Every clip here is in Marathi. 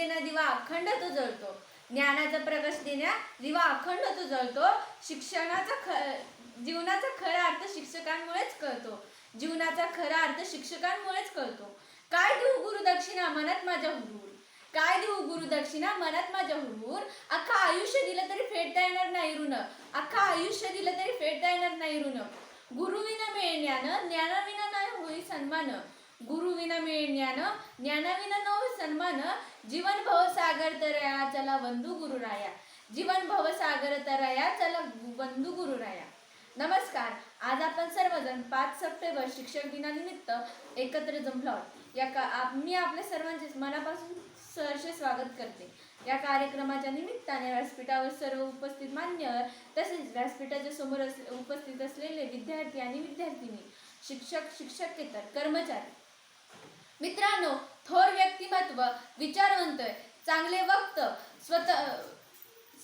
देण्या दिवा अखंड तो जळतो. ज्ञानाचा प्रकाश देण्या दिवा अखंड तो जळतो. शिक्षणाचा ख जीवनाचा खरा अर्थ शिक्षकांमुळेच कळतो. जीवनाचा खरा अर्थ शिक्षकांमुळेच कळतो. काय देऊ गुरुदक्षिणा मनात माझ्या हुरूर? काय देऊ गुरुदक्षिणा मनात माझ्या हुरूर? अख्खा आयुष्य दिलं तरी फेडता येणार नाही ऋण. अख्खा आयुष्य दिलं तरी फेडता येणार नाही ऋण. गुरुविना मिळण्यानं ज्ञानाविना नाही होई सन्मान. गुरुविना मिळे ज्ञान ज्ञानाविना नो सन्मान जीवन भव सागर तरया चला बंधू गुरुराया जीवन भव सागर तरया चला बंधू गुरुराया नमस्कार आज आपण सर्वजण पाच सप्टेंबर शिक्षक दिनानिमित्त एकत्र जमलो आहोत या का आप- मी आपल्या सर्वांचे मनापासून सहर्ष स्वागत करते. या कार्यक्रमाच्या निमित्ताने व्यासपीठावर सर्व उपस्थित मान्यवर तसेच व्यासपीठाच्या समोर असले उपस्थित असलेले विद्यार्थी आणि विद्यार्थिनी शिक्षक शिक्षकेतर कर्मचारी मित्रांनो थोर व्यक्तिमत्व विचारवंत चांगले वक्त स्वत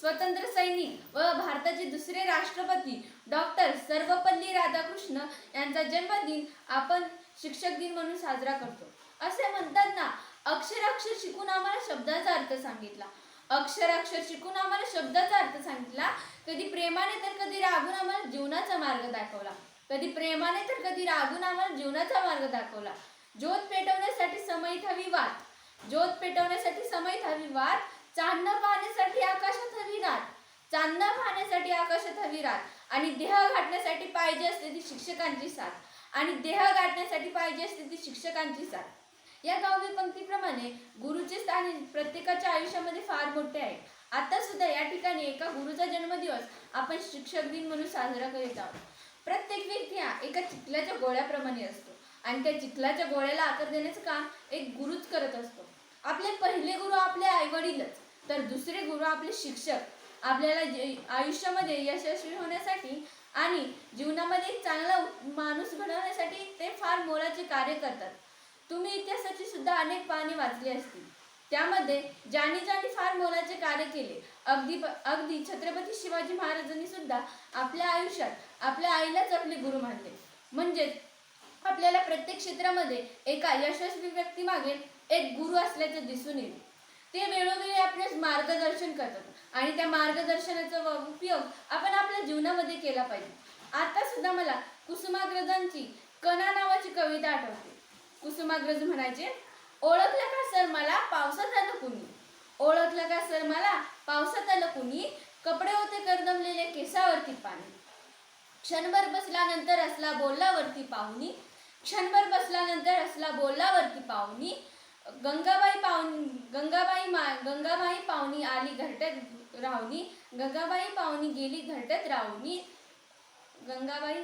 स्वतंत्र सैनिक व भारताचे दुसरे राष्ट्रपती डॉक्टर सर्वपल्ली राधाकृष्ण यांचा जन्मदिन आपण शिक्षक दिन म्हणून साजरा करतो. असे म्हणतात ना शिकून आम्हाला शब्दाचा अर्थ सांगितला. अक्षराक्षर शिकून आम्हाला शब्दाचा अर्थ सांगितला. कधी प्रेमाने तर कधी रागून आम्हाला जीवनाचा मार्ग दाखवला. कधी प्रेमाने तर कधी रागून आम्हाला जीवनाचा मार्ग दाखवला. ज्योत पेटवण्यासाठी समयित हवी वाट. ज्योत पेटवण्यासाठी समयित हवी वाट. चांदणं पाहण्यासाठी आकाशात हवी रात. चांदणं पाहण्यासाठी आकाशात हवी रात. आणि देह गाठण्यासाठी पाहिजे असते ती शिक्षकांची साथ. आणि देह गाठण्यासाठी पाहिजे असते ती शिक्षकांची साथ. या काव्य पंक्तीप्रमाणे गुरुचे स्थान प्रत्येकाच्या आयुष्यामध्ये फार मोठे आहे. आता सुद्धा या ठिकाणी एका गुरुचा जन्मदिवस आपण शिक्षक दिन म्हणून साजरा करीत आहोत. प्रत्येक व्यक्ती हा एका चिखल्याच्या गोळ्याप्रमाणे असतो. आणि त्या चिखलाच्या गोळ्याला आकार देण्याचं काम एक गुरुच करत असतो. आपले पहिले गुरु आपले आई वडीलच तर दुसरे गुरु आपले शिक्षक. आपल्याला जे- आयुष्यामध्ये यशस्वी होण्यासाठी आणि जीवनामध्ये एक चांगला माणूस बनवण्यासाठी ते फार मोलाचे कार्य करतात. तुम्ही इतिहासाची सुद्धा अनेक पाने वाचली असतील. त्यामध्ये ज्यांनी ज्यांनी फार मोलाचे कार्य केले. अगदी अगदी छत्रपती शिवाजी महाराजांनी सुद्धा आपल्या आयुष्यात आपल्या आईलाच आपले गुरु मानले. म्हणजेच आपल्याला प्रत्येक क्षेत्रामध्ये एका यशस्वी व्यक्तीमागे एक गुरु असल्याचं दिसून येईल. ते वेळोवेळी आपल्यास मार्गदर्शन करतात आणि त्या मार्गदर्शनाचा उपयोग आपण आपल्या जीवनामध्ये केला पाहिजे. आता सुद्धा मला कुसुमाग्रजांची कणा नावाची कविता आठवते. कुसुमाग्रज म्हणायचे ओळखलं का सर मला पावसात आलं कुणी? ओळखलं का सर मला पावसात आलं कुणी? कपडे होते करदमलेले केसावरती पाणी. क्षणभर बसल्यानंतर असला बोललावरती पाहुणी. क्षणभर बसल्यानंतर असला बोलावरती पाहुणी गंगाबाई पाहुणी गंगाबाई मा गंगाबाई पाहुणी आली घरट्यात राहुणी गंगाबाई पाहुणी गेली घरट्यात राहुणी गंगाबाई